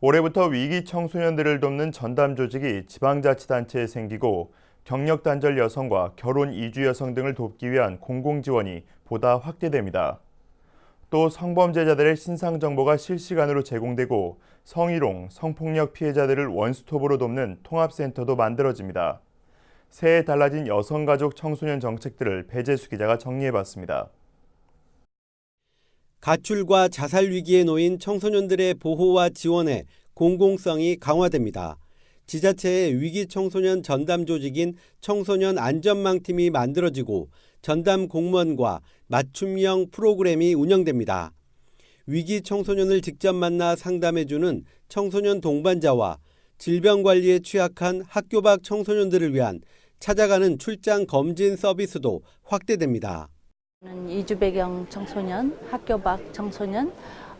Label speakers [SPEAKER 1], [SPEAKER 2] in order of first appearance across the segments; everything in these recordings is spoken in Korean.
[SPEAKER 1] 올해부터 위기 청소년들을 돕는 전담 조직이 지방자치단체에 생기고 경력 단절 여성과 결혼 이주 여성 등을 돕기 위한 공공 지원이 보다 확대됩니다. 또 성범죄자들의 신상 정보가 실시간으로 제공되고 성희롱, 성폭력 피해자들을 원스톱으로 돕는 통합센터도 만들어집니다. 새해 달라진 여성가족 청소년 정책들을 배재수 기자가 정리해봤습니다.
[SPEAKER 2] 가출과 자살 위기에 놓인 청소년들의 보호와 지원에 공공성이 강화됩니다. 지자체의 위기 청소년 전담 조직인 청소년 안전망팀이 만들어지고 전담 공무원과 맞춤형 프로그램이 운영됩니다. 위기 청소년을 직접 만나 상담해주는 청소년 동반자와 질병 관리에 취약한 학교 밖 청소년들을 위한 찾아가는 출장 검진 서비스도 확대됩니다.
[SPEAKER 3] 이주 배경 청소년, 학교 밖 청소년,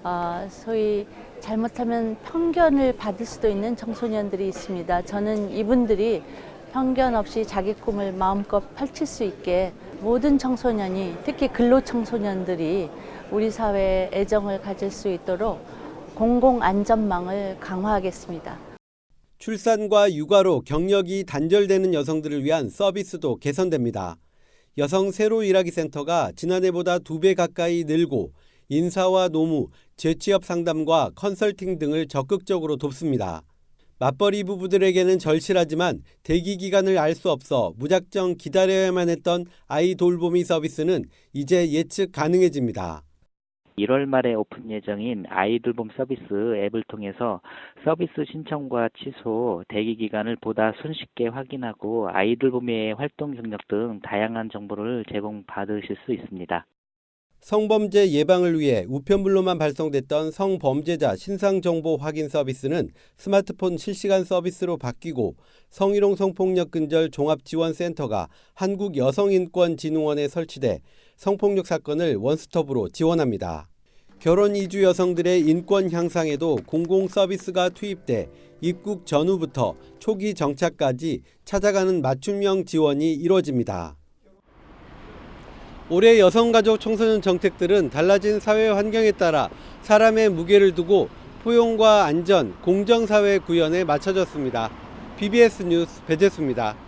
[SPEAKER 3] 어, 소위 잘못하면 편견을 받을 수도 있는 청소년들이 있습니다. 저는 이분들이 편견 없이 자기 꿈을 마음껏 펼칠 수 있게 모든 청소년이 특히 근로 청소년들이 우리 사회에 애정을 가질 수 있도록 공공 안전망을 강화하겠습니다.
[SPEAKER 2] 출산과 육아로 경력이 단절되는 여성들을 위한 서비스도 개선됩니다. 여성 새로 일하기 센터가 지난해보다 두 배 가까이 늘고 인사와 노무, 재취업 상담과 컨설팅 등을 적극적으로 돕습니다. 맞벌이 부부들에게는 절실하지만 대기 기간을 알 수 없어 무작정 기다려야만 했던 아이 돌보미 서비스는 이제 예측 가능해집니다.
[SPEAKER 4] 1월 말에 오픈 예정인 아이돌봄 서비스 앱을 통해서 서비스 신청과 취소, 대기 기간을 보다 손쉽게 확인하고 아이돌봄의 활동 경력 등 다양한 정보를 제공받으실 수 있습니다.
[SPEAKER 2] 성범죄 예방을 위해 우편물로만 발송됐던 성범죄자 신상정보 확인 서비스는 스마트폰 실시간 서비스로 바뀌고 성희롱 성폭력 근절 종합지원센터가 한국여성인권진흥원에 설치돼 성폭력 사건을 원스톱으로 지원합니다. 결혼 이주 여성들의 인권 향상에도 공공 서비스가 투입돼 입국 전후부터 초기 정착까지 찾아가는 맞춤형 지원이 이루어집니다. 올해 여성가족 청소년 정책들은 달라진 사회 환경에 따라 사람의 무게를 두고 포용과 안전, 공정사회 구현에 맞춰졌습니다. BBS 뉴스 배재수입니다.